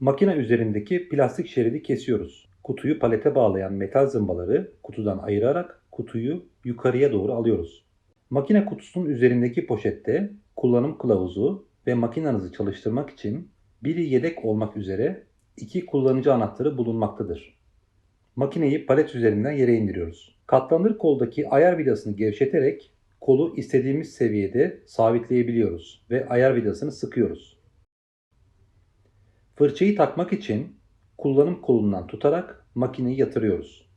Makine üzerindeki plastik şeridi kesiyoruz. Kutuyu palete bağlayan metal zımbaları kutudan ayırarak kutuyu yukarıya doğru alıyoruz. Makine kutusunun üzerindeki poşette kullanım kılavuzu ve makinenizi çalıştırmak için biri yedek olmak üzere iki kullanıcı anahtarı bulunmaktadır. Makineyi palet üzerinden yere indiriyoruz. Katlanır koldaki ayar vidasını gevşeterek kolu istediğimiz seviyede sabitleyebiliyoruz ve ayar vidasını sıkıyoruz. Fırçayı takmak için kullanım kolundan tutarak makineyi yatırıyoruz.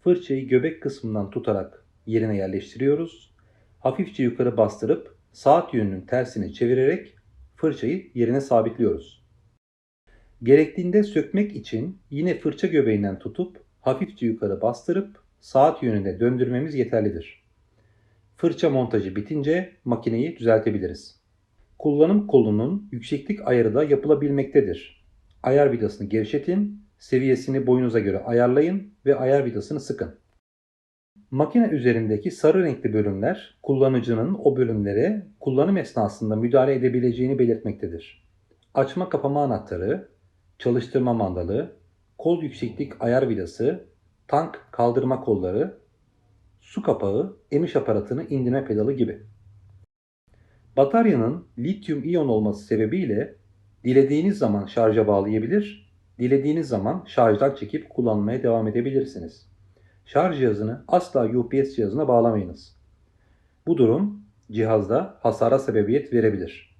Fırçayı göbek kısmından tutarak yerine yerleştiriyoruz. Hafifçe yukarı bastırıp saat yönünün tersini çevirerek fırçayı yerine sabitliyoruz. Gerektiğinde sökmek için yine fırça göbeğinden tutup hafifçe yukarı bastırıp saat yönünde döndürmemiz yeterlidir. Fırça montajı bitince makineyi düzeltebiliriz. Kullanım kolunun yükseklik ayarı da yapılabilmektedir. Ayar vidasını gevşetin, seviyesini boyunuza göre ayarlayın ve ayar vidasını sıkın. Makine üzerindeki sarı renkli bölümler kullanıcının o bölümlere kullanım esnasında müdahale edebileceğini belirtmektedir. Açma kapama anahtarı, çalıştırma mandalı, kol yükseklik ayar vidası, tank kaldırma kolları, su kapağı, emiş aparatını indirme pedalı gibi. Bataryanın lityum iyon olması sebebiyle dilediğiniz zaman şarja bağlayabilir, dilediğiniz zaman şarjdan çekip kullanmaya devam edebilirsiniz. Şarj cihazını asla UPS cihazına bağlamayınız. Bu durum cihazda hasara sebebiyet verebilir.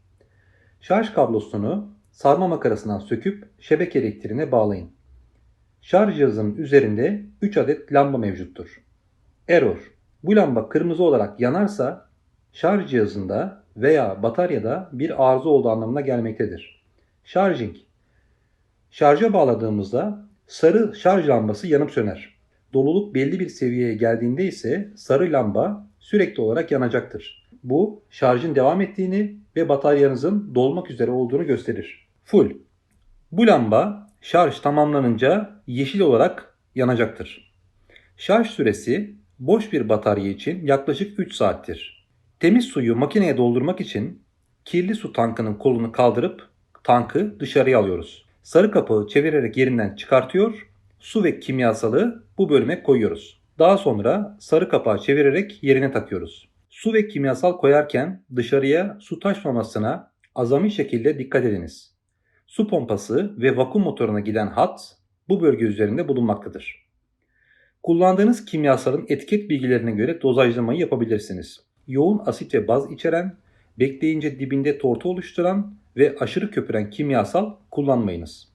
Şarj kablosunu sarma makarasından söküp şebeke elektriğine bağlayın. Şarj cihazının üzerinde 3 adet lamba mevcuttur. Error. Bu lamba kırmızı olarak yanarsa şarj cihazında veya bataryada bir arıza olduğu anlamına gelmektedir. Charging. Şarja bağladığımızda sarı şarj lambası yanıp söner. Doluluk belli bir seviyeye geldiğinde ise sarı lamba sürekli olarak yanacaktır. Bu şarjın devam ettiğini ve bataryanızın dolmak üzere olduğunu gösterir. Full. Bu lamba şarj tamamlanınca yeşil olarak yanacaktır. Şarj süresi boş bir batarya için yaklaşık 3 saattir. Temiz suyu makineye doldurmak için kirli su tankının kolunu kaldırıp tankı dışarıya alıyoruz. Sarı kapağı çevirerek yerinden çıkartıyor, su ve kimyasalı bu bölüme koyuyoruz. Daha sonra sarı kapağı çevirerek yerine takıyoruz. Su ve kimyasal koyarken dışarıya su taşmamasına azami şekilde dikkat ediniz. Su pompası ve vakum motoruna giden hat bu bölge üzerinde bulunmaktadır. Kullandığınız kimyasalın etiket bilgilerine göre dozajlamayı yapabilirsiniz. Yoğun asit ve baz içeren, bekleyince dibinde tortu oluşturan ve aşırı köpüren kimyasal kullanmayınız.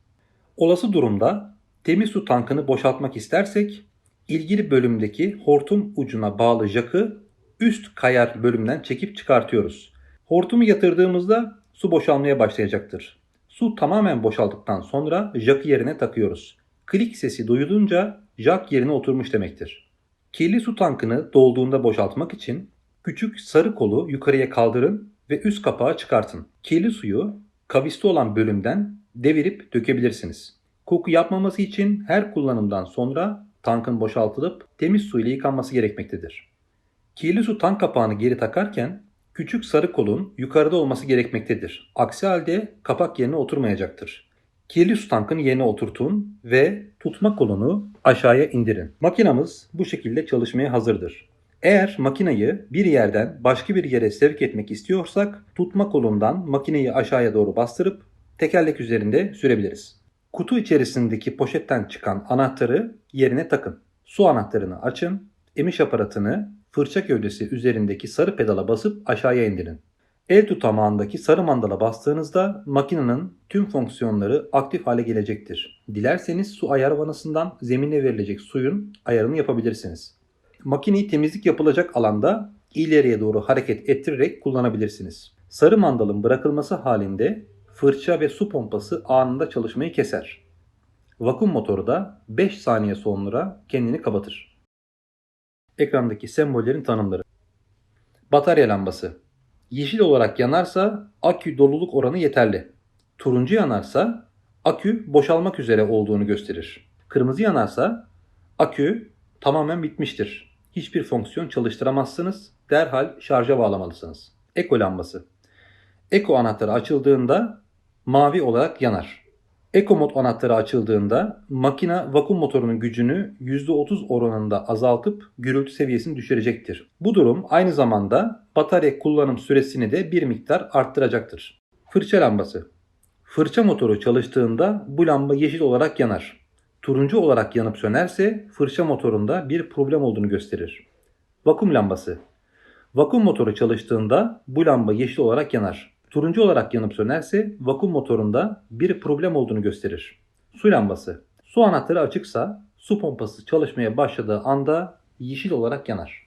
Olası durumda temiz su tankını boşaltmak istersek ilgili bölümdeki hortum ucuna bağlı jakı üst kayar bölümden çekip çıkartıyoruz. Hortumu yatırdığımızda su boşalmaya başlayacaktır. Su tamamen boşaldıktan sonra jakı yerine takıyoruz. Klik sesi duyulunca jak yerine oturmuş demektir. Kirli su tankını dolduğunda boşaltmak için küçük sarı kolu yukarıya kaldırın ve üst kapağı çıkartın. Kirli suyu kavisli olan bölümden devirip dökebilirsiniz. Koku yapmaması için her kullanımdan sonra tankın boşaltılıp temiz su ile yıkanması gerekmektedir. Kirli su tank kapağını geri takarken küçük sarı kolun yukarıda olması gerekmektedir. Aksi halde kapak yerine oturmayacaktır. Kirli su tankını yerine oturtun ve tutma kolunu aşağıya indirin. Makinamız bu şekilde çalışmaya hazırdır. Eğer makineyi bir yerden başka bir yere sevk etmek istiyorsak tutma kolundan makineyi aşağıya doğru bastırıp tekerlek üzerinde sürebiliriz. Kutu içerisindeki poşetten çıkan anahtarı yerine takın. Su anahtarını açın, emiş aparatını fırça gövdesi üzerindeki sarı pedala basıp aşağıya indirin. El tutamağındaki sarı mandala bastığınızda makinenin tüm fonksiyonları aktif hale gelecektir. Dilerseniz su ayar vanasından zemine verilecek suyun ayarını yapabilirsiniz. Makineyi temizlik yapılacak alanda ileriye doğru hareket ettirerek kullanabilirsiniz. Sarı mandalın bırakılması halinde fırça ve su pompası anında çalışmayı keser. Vakum motoru da 5 saniye sonra kendini kapatır. Ekrandaki sembollerin tanımları. Batarya lambası. Yeşil olarak yanarsa akü doluluk oranı yeterli. Turuncu yanarsa akü boşalmak üzere olduğunu gösterir. Kırmızı yanarsa akü tamamen bitmiştir. Hiçbir fonksiyon çalıştıramazsınız. Derhal şarja bağlamalısınız. Eko lambası. Eko anahtarı açıldığında mavi olarak yanar. EcoMod anahtarı açıldığında makina vakum motorunun gücünü %30 oranında azaltıp gürültü seviyesini düşürecektir. Bu durum aynı zamanda batarya kullanım süresini de bir miktar arttıracaktır. Fırça lambası. Fırça motoru çalıştığında bu lamba yeşil olarak yanar. Turuncu olarak yanıp sönerse fırça motorunda bir problem olduğunu gösterir. Vakum lambası. Vakum motoru çalıştığında bu lamba yeşil olarak yanar. Turuncu olarak yanıp sönerse vakum motorunda bir problem olduğunu gösterir. Su lambası. Su anahtarı açıksa su pompası çalışmaya başladığı anda yeşil olarak yanar.